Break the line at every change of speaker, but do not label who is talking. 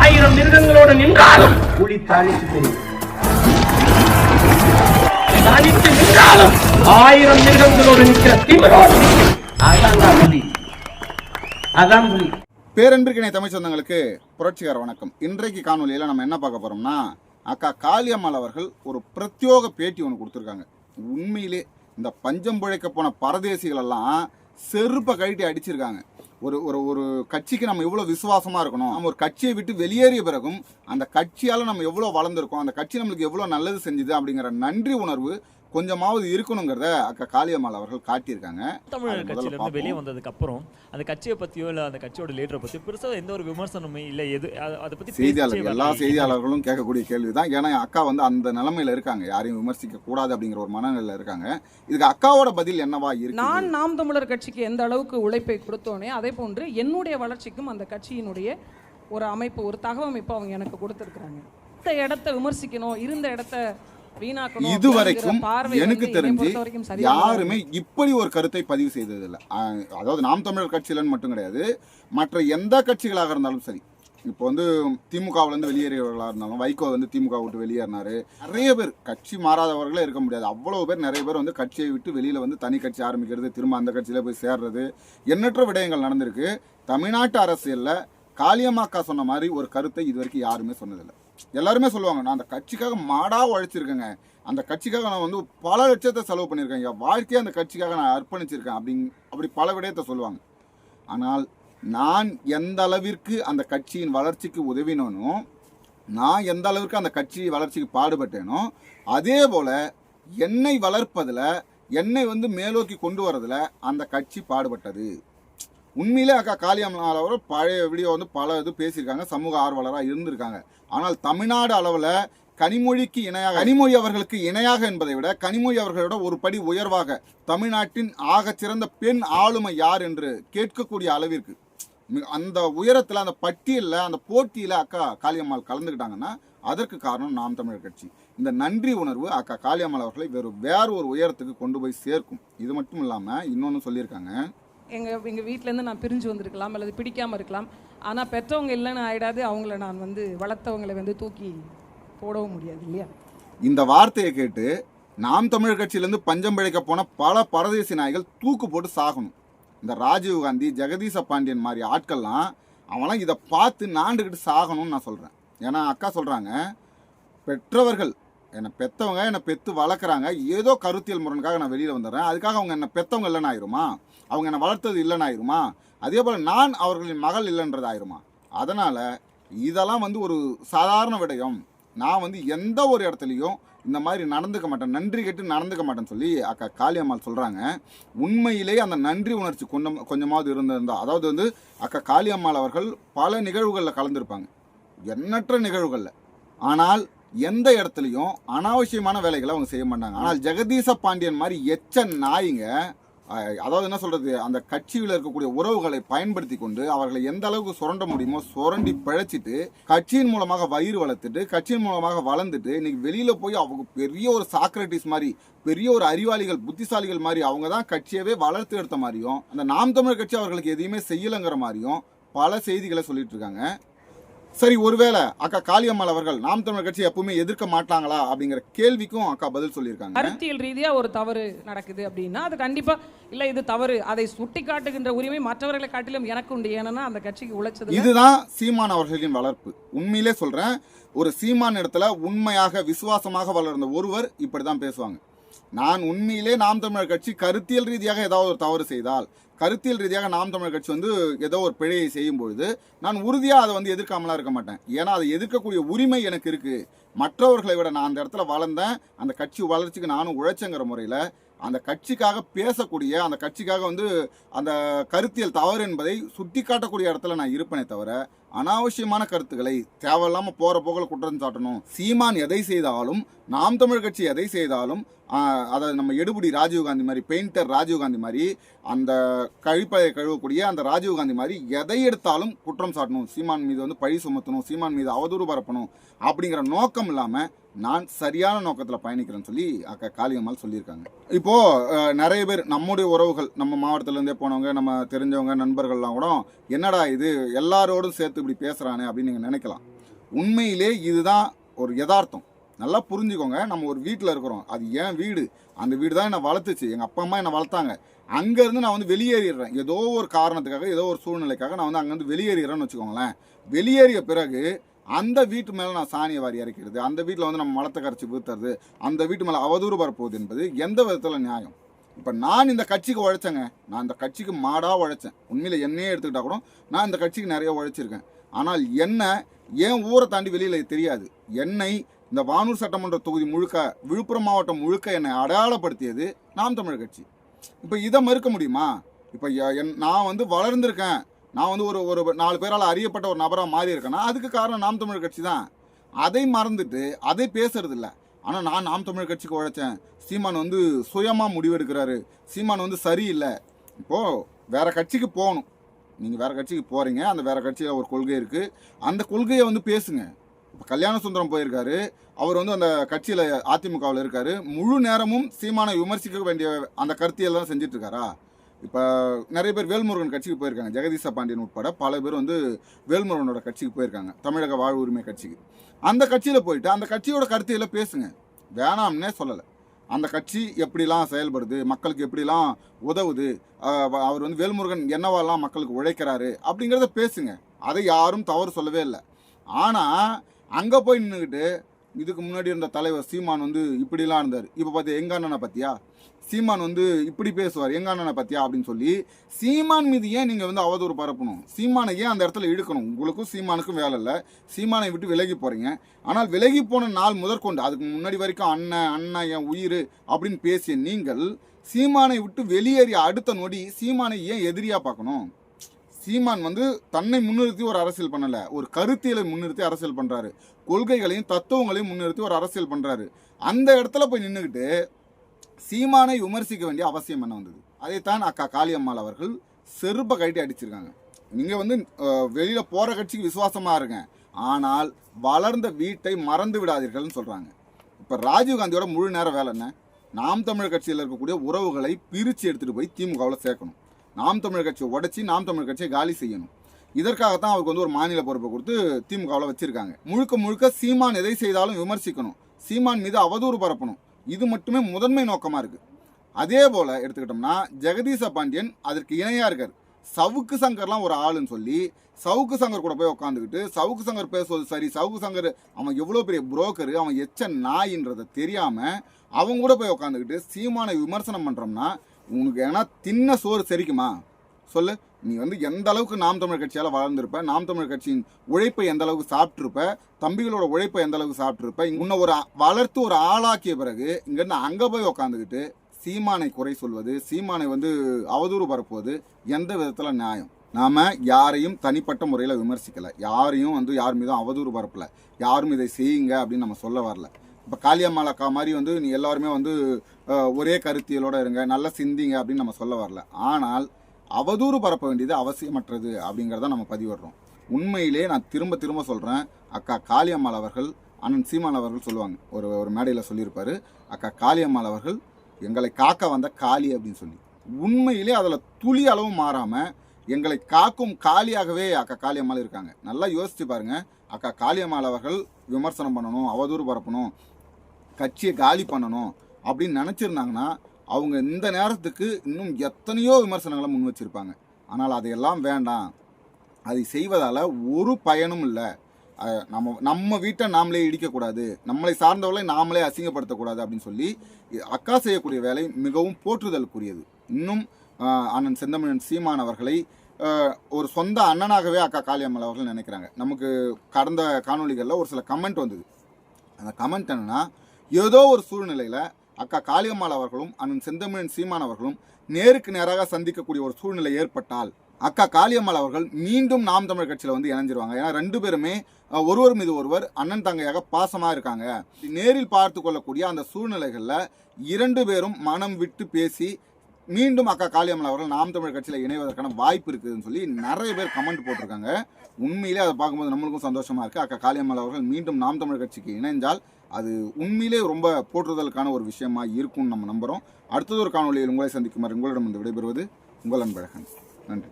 ஆயிரம் மிருகங்களோடு நின்றாலும் புலி தாளித்து தெரியும் தனித்து நின்றாலும் ஆயிரம் மிருகங்களோடு நிற்கிற நிற்கும். அதான் புலி. அதான் புலி.
பேரன்பிற்கிணை தமிழ் சொந்தங்களுக்கு புரட்சிகர வணக்கம். இன்றைக்கு காணொலியில் நம்ம என்ன பார்க்க போறோம்னா அக்கா காளியம்மாள் அவர்கள் ஒரு பிரத்யோக பேட்டி ஒன்று கொடுத்துருக்காங்க. உண்மையிலே இந்த பஞ்சம் பிழைக்க போன பரதேசிகள் எல்லாம் செருப்பை கழட்டி அடிச்சிருக்காங்க. ஒரு ஒரு ஒரு கட்சிக்கு நம்ம எவ்வளோ விசுவாசமாக இருக்கணும். நம்ம ஒரு கட்சியை விட்டு வெளியேறிய பிறகும் அந்த கட்சியால் நம்ம எவ்வளோ வளர்ந்துருக்கோம் அந்த கட்சி நம்மளுக்கு எவ்வளோ நல்லது செஞ்சுது அப்படிங்கிற நன்றி உணர்வு கொஞ்சமாவது இருக்கணுங்கிறத அக்கா காளியம்மாள் அவர்கள் காட்டியிருக்காங்க.
தமிழர்
முதல்ல
கட்சியில இருந்து
பார்ப்போம்.
வெளியே வந்ததுக்கு அப்புறம் அந்த கட்சியை பத்தியோ இல்ல அந்த கட்சியோட லீடரை பத்தி பெருசா எந்த ஒரு விமர்சனமே இல்ல. எது அதை பத்தி பேச்சே
செய்தியாளர் எல்லா. செய்தியாளர்களும் கேட்கக்கூடிய கேள்வி தான் ஏன்னா அக்கா வந்து அந்த நிலைமையில இருக்காங்க. யாரையும் விமர்சிக்க கூடாது அப்படிங்கிற ஒரு மனநிலையில இருக்காங்க. இதுக்கு அக்காவோட பதில் என்னவா இருக்கு?
நான் நாம் தமிழர் கட்சிக்கு எந்த அளவுக்கு உழைப்பை கொடுத்தோனே அதே போன்று என்னுடைய வளர்ச்சிக்கும் அந்த கட்சியினுடைய ஒரு அமைப்பு ஒரு தகவமைப்பு அவங்க எனக்கு கொடுத்துருக்குறாங்க. இந்த இடத்த விமர்சிக்கணும் இருந்த இடத்த
இதுவரைக்கும் எனக்கு தெரிஞ்சு யாருமே இப்படி ஒரு கருத்தை பதிவு செய்ததில்லை. அதாவது நாம் தமிழர் கட்சியிலன்னு மட்டும் கிடையாது. மற்ற எந்த கட்சிகளாக இருந்தாலும் சரி. இப்போ வந்து திமுகவுல இருந்து வெளியேறியவர்களாக இருந்தாலும் வைகோ வந்து திமுக விட்டு வெளியேறினாரு. நிறைய பேர் கட்சி மாறாதவர்களே இருக்க முடியாது. அவ்வளவு பேர் நிறைய பேர் வந்து கட்சியை விட்டு வெளியில வந்து தனி கட்சி ஆரம்பிக்கிறது திரும்ப அந்த கட்சியில போய் சேர்றது எண்ணற்ற விடயங்கள் நடந்திருக்கு. தமிழ்நாட்டு அரசியல்ல காளியம்மாக்கா சொன்ன மாதிரி ஒரு கருத்தை இது வரைக்கும் யாருமே சொன்னதில்லை. எல்லாருமே சொல்லுவாங்க நான் அந்த கட்சிக்காக மாடாக உழைச்சிருக்கேங்க. அந்த கட்சிக்காக நான் வந்து பல லட்சத்தை செலவு பண்ணியிருக்கேன் என் வாழ்க்கையை அந்த கட்சிக்காக நான் அர்ப்பணிச்சிருக்கேன். அப்படிங் அப்படி பல விடயத்தை சொல்லுவாங்க. ஆனால் நான் எந்த அளவிற்கு அந்த கட்சியின் வளர்ச்சிக்கு உதவினோனோ நான் எந்த அளவிற்கு அந்த கட்சி வளர்ச்சிக்கு பாடுபட்டேனோ அதே போல் என்னை வளர்ப்பதில் என்னை வந்து மேலோக்கி கொண்டு வரதில் அந்த கட்சி பாடுபட்டது. உண்மையிலே அக்கா காளியம்மாள் அவர் பழைய வீடியோ வந்து பல இது பேசியிருக்காங்க சமூக ஆர்வலராக இருந்திருக்காங்க. ஆனால் தமிழ்நாடு அளவில் கனிமொழிக்கு இணையாக கனிமொழி அவர்களுக்கு இணையாக என்பதை விட கனிமொழி அவர்களோட ஒரு படி உயர்வாக தமிழ்நாட்டின் ஆகச்சிறந்த பெண் ஆளுமை யார் என்று கேட்கக்கூடிய அளவிற்கு அந்த உயரத்தில் அந்த பட்டியலில் அந்த போட்டியில் அக்கா காளியம்மாள் கலந்துக்கிட்டாங்கன்னா அதற்கு காரணம் நாம் தமிழர் கட்சி. இந்த நன்றி உணர்வு அக்கா காளியம்மாள் அவர்களை வேறு வேறு ஒரு உயரத்துக்கு கொண்டு போய் சேர்க்கும். இது மட்டும் இல்லாமல் இன்னொன்று சொல்லியிருக்காங்க
எங்கள் எங்கள் வீட்டிலேருந்து நான் பிரிஞ்சு வந்திருக்கலாம் அல்லது பிடிக்காமல் இருக்கலாம். ஆனால் பெற்றவங்க இல்லைன்னு ஆயிடாது அவங்கள நான் வந்து வளர்த்தவங்களை வந்து தூக்கி போடவும் முடியாது இல்லையா?
இந்த வார்த்தையை கேட்டு நாம் தமிழர் கட்சியிலேருந்து பஞ்சம் பிழைக்க போன பல பரதேசி நாய்கள் தூக்கு போட்டு சாகணும். இந்த ராஜீவ் காந்தி ஜெகதீச பாண்டியன் மாதிரி ஆட்கள்லாம் அவெல்லாம் இதை பார்த்து நாண்டுக்கிட்டு சாகணும்னு நான் சொல்கிறேன் ஏன்னா அக்கா சொல்கிறாங்க பெற்றவர்கள் என்னை பெற்றவங்க என்னை பெற்று வளர்க்குறாங்க. ஏதோ கருத்தியல் முரணுக்காக நான் வெளியில் வந்துடுறேன். அதுக்காக அவங்க என்னை பெற்றவங்க இல்லைன்னு ஆயிருமா அவங்க என்னை வளர்த்தது இல்லைன்னு ஆயிருமா அதே போல் நான் அவர்களின் மகள் இல்லைன்றது ஆயிருமா அதனால் இதெல்லாம் வந்து ஒரு சாதாரண விடயம். நான் வந்து எந்த ஒரு இடத்துலையும் இந்த மாதிரி நடந்துக்க மாட்டேன். நன்றி கேட்டு நடந்துக்க மாட்டேன்னு சொல்லி அக்கா காளியம்மாள் சொல்கிறாங்க உண்மையிலே அந்த நன்றி உணர்ச்சி கொஞ்சம் கொஞ்சமாவது இருந்திருந்தா அதாவது வந்து அக்கா காளியம்மாள் அவர்கள் பல நிகழ்வுகளில் கலந்துருப்பாங்க. எண்ணற்ற நிகழ்வுகளில். ஆனால் எந்த இடத்துலையும் அனாவசியமான வேலைகளை அவங்க செய்ய மாட்டாங்க. ஆனால் ஜெகதீச பாண்டியன் மாதிரி எச்ச நாய்ங்க அதாவது என்ன சொல்றது அந்த கட்சியில் இருக்கக்கூடிய உறவுகளை பயன்படுத்தி கொண்டு அவர்களை எந்த அளவுக்கு சுரண்ட முடியுமோ சுரண்டி பிழைச்சிட்டு கட்சியின் மூலமாக வயிறு வளர்த்துட்டு கட்சியின் மூலமாக வளர்ந்துட்டு இன்னைக்கு வெளியில போய் அவங்க பெரிய ஒரு சாக்ரட்டிஸ் மாதிரி பெரிய ஒரு அறிவாளிகள் புத்திசாலிகள் மாதிரி அவங்க தான் கட்சியவே வளர்த்து எடுத்த மாதிரியும் அந்த நாம் தமிழர் கட்சி அவர்களுக்கு எதையுமே செய்யலைங்கிற மாதிரியும் பல செய்திகளை சொல்லிட்டு இருக்காங்க. சரி ஒருவேளை அக்கா காளியம்மாள் அவர்கள் நாம் தமிழர் கட்சி எப்பவுமே எதிர்க்க மாட்டாங்களா அப்படிங்கிற கேள்விக்கும் அக்கா பதில் சொல்லியிருக்காங்க.
கருத்தியல் ரீதியா ஒரு தவறு நடக்குது அப்படின்னா அது கண்டிப்பா இல்ல இது தவறு. அதை சுட்டி காட்டுகின்ற உரிமை மற்றவர்களை காட்டிலும் எனக்கு உண்டு. ஏன்னா அந்த கட்சிக்கு உழைச்சது
இதுதான் சீமான் அவர்களின் வளர்ப்பு. உண்மையிலே சொல்றேன் ஒரு சீமான் இடத்துல உண்மையாக விசுவாசமாக வளர்ந்த ஒருவர் இப்படிதான் பேசுவாங்க. நான் உண்மையிலே நாம் தமிழர் கட்சி கருத்தியல் ரீதியாக ஏதாவது ஒரு தவறு செய்தால் கருத்தியல் ரீதியாக நாம் தமிழர் கட்சி வந்து ஏதோ ஒரு பிழையை செய்யும்பொழுது நான் உறுதியாக அதை வந்து எதிர்க்காமலாம் இருக்க மாட்டேன். ஏன்னா அதை எதிர்க்கக்கூடிய உரிமை எனக்கு இருக்கு. மற்றவர்களை விட நான் அந்த இடத்துல வளர்ந்தேன். அந்த கட்சி வளர்ச்சிக்கு நானும் உழைச்சங்கிற முறையில் அந்த கட்சிக்காக பேசக்கூடிய அந்த கட்சிக்காக வந்து அந்த கருத்தியல் தவறு என்பதை சுட்டி காட்டக்கூடிய இடத்துல நான் இருப்பேனே தவிர அனாவசியமான கருத்துக்களை தேவையில்லாமல் போகிற போக்கில் குற்றம் சாட்டணும். சீமான் எதை செய்தாலும் நாம் தமிழ் கட்சி எதை செய்தாலும் அதை நம்ம எடுபடி ராஜீவ்காந்தி மாதிரி பெயிண்டர் ராஜீவ்காந்தி மாதிரி அந்த கழிப்பறையை கழுவக்கூடிய அந்த ராஜீவ்காந்தி மாதிரி எதை எடுத்தாலும் குற்றம் சாட்டணும். சீமான் மீது வந்து பழி சுமத்தணும் சீமான் மீது அவதூறு பரப்பணும் அப்படிங்கிற நோக்கம் இல்லாமல் நான் சரியான நோக்கத்தில் பயணிக்கிறேன்னு சொல்லி அக்கா காளியம்மாள் சொல்லியிருக்காங்க. இப்போது நிறைய பேர் நம்முடைய உறவுகள் நம்ம மாவட்டத்துலேருந்தே போனவங்க நம்ம தெரிஞ்சவங்க நண்பர்கள்லாம் கூட என்னடா இது? எல்லாரோடும் சேர்த்து இப்படி பேசுகிறானே அப்படின்னு நீங்கள் நினைக்கலாம். உண்மையிலே இதுதான் ஒரு யதார்த்தம். நல்லா புரிஞ்சுக்கோங்க நம்ம ஒரு வீட்டில் இருக்கிறோம். அது ஏன் வீடு? அந்த வீடு தான் என்னை வளர்த்துச்சு. எங்கள் அப்பா அம்மா என்னை வளர்த்தாங்க. அங்கேருந்து நான் வந்து வெளியேறிடுறேன். ஏதோ ஒரு காரணத்துக்காக ஏதோ ஒரு சூழ்நிலைக்காக நான் வந்து அங்கேருந்து வெளியேறிடுறேன்னு வச்சுக்கோங்களேன். வெளியேறிய பிறகு அந்த வீட்டு மேலே நான் சாணியை வாரி இறக்கிறது அந்த வீட்டில் வந்து நம்ம மலத்தை கரைச்சி ஊற்றுறது அந்த வீட்டு மேலே அவதூறு வரப்போகுது என்பது எந்த விதத்தில் நியாயம்? இப்போ நான் இந்த கட்சிக்கு உழைச்சேங்க. நான் இந்த கட்சிக்கு மாடாக உழைச்சேன். உண்மையில் என்னையே எடுத்துக்கிட்டால் கூட நான் இந்த கட்சிக்கு நிறைய உழைச்சிருக்கேன். ஆனால் என்ன ஏன் ஊரை தாண்டி வெளியில் தெரியாது. என்னை இந்த வானூர் சட்டமன்ற தொகுதி முழுக்க விழுப்புரம் மாவட்டம் முழுக்க என்னை அடையாளப்படுத்தியது நாம் தமிழ் கட்சி. இப்போ இதை மறுக்க முடியுமா? இப்போ என் நான் வந்து வளர்ந்துருக்கேன். நான் வந்து ஒரு ஒரு நாலு பேரால் அறியப்பட்ட ஒரு நபராக மாறி இருக்கேன்னா அதுக்கு காரணம் நாம் தமிழர் கட்சி தான் அதை மறந்துட்டு அதை பேசுறது இல்லை ஆனால் நான் நாம் தமிழர் கட்சிக்கு உழைச்சேன். சீமான் வந்து சுயமாக முடிவெடுக்கிறாரு. சீமான் வந்து சரியில்லை. இப்போது வேற கட்சிக்கு போகணும். நீங்கள் வேற கட்சிக்கு போகிறீங்க அந்த வேற கட்சியில் ஒரு கொள்கை இருக்குது அந்த கொள்கையை வந்து பேசுங்க. இப்போ கல்யாண சுந்தரம் போயிருக்காரு. அவர் வந்து அந்த கட்சியில் அதிமுகவில் இருக்காரு. முழு நேரமும் சீமானை விமர்சிக்க வேண்டிய அந்த கருத்தியெல்லாம் செஞ்சிட்ருக்காரா இருக்காரா? இப்போ நிறைய பேர் வேல்முருகன் கட்சிக்கு போயிருக்காங்க. ஜெகதீச பாண்டியன் உட்பட பல பேர் வந்து வேல்முருகனோட கட்சிக்கு போயிருக்காங்க. தமிழக வாழ் உரிமை கட்சிக்கு. அந்த கட்சியில் போயிட்டு அந்த கட்சியோட கருத்தையில் பேசுங்க. வேணாம்னே சொல்லலை. அந்த கட்சி எப்படிலாம் செயல்படுது மக்களுக்கு எப்படிலாம் உதவுது அவர் வந்து வேல்முருகன் என்னவாலாம் மக்களுக்கு உழைக்கிறாரு அப்படிங்கிறத பேசுங்க. அதை யாரும் தவறு சொல்லவே இல்லை. ஆனால் அங்கே போய் நின்றுக்கிட்டு இதுக்கு முன்னாடி இருந்த தலைவர் சீமான் வந்து இப்படிலாம் இருந்தார். இப்போ பார்த்தியா எங்க அண்ணனை பார்த்தியா சீமான் வந்து இப்படி பேசுவார் எங்க அண்ணனை பார்த்தியா அப்படின்னு சொல்லி சீமான் மீது ஏன் நீங்கள் வந்து அவதூறு பரப்பணும்? சீமானை ஏன் அந்த இடத்துல இழுக்கணும்? உங்களுக்கும் சீமானுக்கும் வேலை இல்லை. சீமானை விட்டு விலகி போகிறீங்க ஆனால் விலகி போன நாள் முதற்கொண்டு அதுக்கு முன்னாடி வரைக்கும் அண்ணன் அண்ணன் என் உயிர் அப்படின்னு பேசிய நீங்கள் சீமானை விட்டு வெளியேறிய அடுத்த நொடி சீமானை ஏன் எதிரியாக பார்க்கணும்? சீமான் வந்து தன்னை முன்னிறுத்தி ஒரு அரசியல் பண்ணலை. ஒரு கருத்தியலை முன்னிறுத்தி அரசியல் பண்ணுறாரு கொள்கைகளையும் தத்துவங்களையும் முன்னிறுத்தி ஒரு அரசியல் பண்ணுறாரு அந்த இடத்துல போய் நின்றுக்கிட்டு சீமானை விமர்சிக்க வேண்டிய அவசியம் என்ன வந்தது? அதைத்தான் அக்கா காளியம்மாள் அவர்கள் செருப்பை கழட்டி அடிச்சிருக்காங்க. நீங்கள் வந்து வெளியில் போகிற கட்சிக்கு விசுவாசமாக இருங்க. ஆனால் வளர்ந்த வீட்டை மறந்து விடாதீர்கள்னு சொல்கிறாங்க இப்போ ராஜீவ் காந்தியோட முழு நேரம் வேலை என்ன? நாம் தமிழர் கட்சியில் இருக்கக்கூடிய உறவுகளை பிரித்து எடுத்துகிட்டு போய் திமுகவில் சேர்க்கணும். நாம் தமிழர் கட்சியை உடச்சி நாம் தமிழர் கட்சியை காலி செய்யணும். இதற்காகத்தான் அவருக்கு வந்து ஒரு மாநில பொறுப்பை கொடுத்து திமுகவில் வச்சிருக்காங்க. முழுக்க முழுக்க சீமான் எதை செய்தாலும் விமர்சிக்கணும். சீமான் மீது அவதூறு பரப்பணும். இது மட்டுமே முதன்மை நோக்கமாக இருக்குது அதே போல் எடுத்துக்கிட்டோம்னா ஜெகதீச பாண்டியன் அதற்கு இணையாக இருக்கார். சவுக்கு சங்கர்லாம் ஒரு ஆளுன்னு சொல்லி சவுக்கு சங்கர் கூட போய் உட்காந்துக்கிட்டு சவுக்கு சங்கர் பேசுவது சரி சவுக்கு சங்கர் அவன் எவ்வளோ பெரிய புரோக்கர் அவன் எச்ச நாயின்றதை தெரியாமல் அவங்க கூட போய் உட்காந்துக்கிட்டு சீமானை விமர்சனம் பண்ணுறோம்னா உனக்கு ஏன்னா தின்ன சோறு செரிக்குமா? சொல்லு. நீ வந்து எந்த அளவுக்கு நாம் தமிழர் கட்சியால் வளர்ந்துருப்ப நாம் தமிழர் கட்சியின் உழைப்பை எந்த அளவுக்கு சாப்பிட்ருப்ப தம்பிகளோட உழைப்பை எந்த அளவுக்கு சாப்பிட்ருப்ப உன்னை ஒரு வளர்த்து ஒரு ஆளாக்கிய பிறகு இங்கேருந்து அங்கே போய் உக்காந்துக்கிட்டு சீமானை குறை சொல்வது சீமானை வந்து அவதூறு பரப்புவது எந்த விதத்தில் நியாயம்? நாம் யாரையும் தனிப்பட்ட முறையில் விமர்சிக்கலை. யாரையும் வந்து யார் மீதும் அவதூறு பரப்பலை. யாரும் இதை செய்யுங்க அப்படின்னு நம்ம சொல்ல வரல. இப்போ காளியம்மாள் அக்கா மாதிரி வந்து நீ எல்லாருமே வந்து ஒரே கருத்தியலோட இருங்க. நல்லா சிந்திங்க அப்படின்னு நம்ம சொல்ல வரல. ஆனால் அவதூறு பரப்ப வேண்டியது அவசியமற்றது அப்படிங்கிறத நம்ம பதிவிடுறோம். உண்மையிலே நான் திரும்ப திரும்ப சொல்கிறேன் அக்கா காளியம்மாள் அவர்கள் அண்ணன் சீமான் அவர்கள் சொல்லுவாங்க. ஒரு ஒரு மேடையில் சொல்லியிருப்பார். அக்கா காளியம்மாள் அவர்கள் எங்களை காக்க வந்த காளி அப்படின்னு சொல்லி. உண்மையிலே அதில் துளி அளவும் மாறாமல் எங்களை காக்கும் காளியாகவே அக்கா காளியம்மாள் இருக்காங்க. நல்லா யோசித்து பாருங்கள் அக்கா காளியம்மாள் அவர்கள் விமர்சனம் பண்ணணும் அவதூறு பரப்பணும் கட்சியை காலி பண்ணணும் அப்படின்னு நினச்சிருந்தாங்கன்னா அவங்க இந்த நேரத்துக்கு இன்னும் எத்தனையோ விமர்சனங்களை முன் வச்சிருப்பாங்க. ஆனால் அதையெல்லாம் வேண்டாம். அதை செய்வதால் ஒரு பயனும் இல்லை. நம்ம நம்ம வீட்டை நாமளே இடிக்கக்கூடாது. நம்மளை சார்ந்தவர்களை நாமளே அசிங்கப்படுத்தக்கூடாது அப்படின்னு சொல்லி அக்கா செய்யக்கூடிய வேலை மிகவும் போற்றுதலுக்குரியது. இன்னும் அண்ணன் செந்தமிழன் சீமான் அவர்களை ஒரு சொந்த அண்ணனாகவே அக்கா காளியம்மல் அவர்கள் நினைக்கிறாங்க. நமக்கு கடந்த காணொளிகளில் ஒரு சில கமெண்ட் வந்தது. அந்த கமெண்ட் என்னென்னா ஏதோ ஒரு சூழ்நிலையில் அக்கா காளியம்மாள் அவர்களும் அண்ணன் செந்தமிழன் சீமான் அவர்களும் நேருக்கு நேராக சந்திக்கக்கூடிய ஒரு சூழ்நிலை ஏற்பட்டால் அக்கா காளியம்மாள் அவர்கள் மீண்டும் நாம் தமிழ் கட்சியில் வந்து இணைஞ்சிருவாங்க. ஏன்னா ரெண்டு பேருமே ஒருவர் மீது ஒருவர் அண்ணன் தங்கையாக பாசமாக இருக்காங்க. நேரில் பார்த்து கொள்ளக்கூடிய அந்த சூழ்நிலைகளில் இரண்டு பேரும் மனம் விட்டு பேசி மீண்டும் அக்கா காளியம்மாள் அவர்கள் நாம் தமிழ் கட்சியில் இணைவதற்கான வாய்ப்பு இருக்குதுன்னு சொல்லி நிறைய பேர் கமெண்ட் போட்டிருக்காங்க. உண்மையிலே அதை பார்க்கும்போது நம்மளுக்கும் சந்தோஷமாக இருக்குது அக்கா காளியம்மல் அவர்கள் மீண்டும் நாம் தமிழ் கட்சிக்கு இணைஞ்சால் அது உண்மையிலே ரொம்ப போற்றுதலுக்கான ஒரு விஷயமா இருக்கும்னு நம்ம நம்புகிறோம் அடுத்தது ஒரு காணொலியில் உங்களை சந்திக்குமாறு உங்களிடம் வந்து விடைபெறுவது உங்கள் அன்பழகன். நன்றி.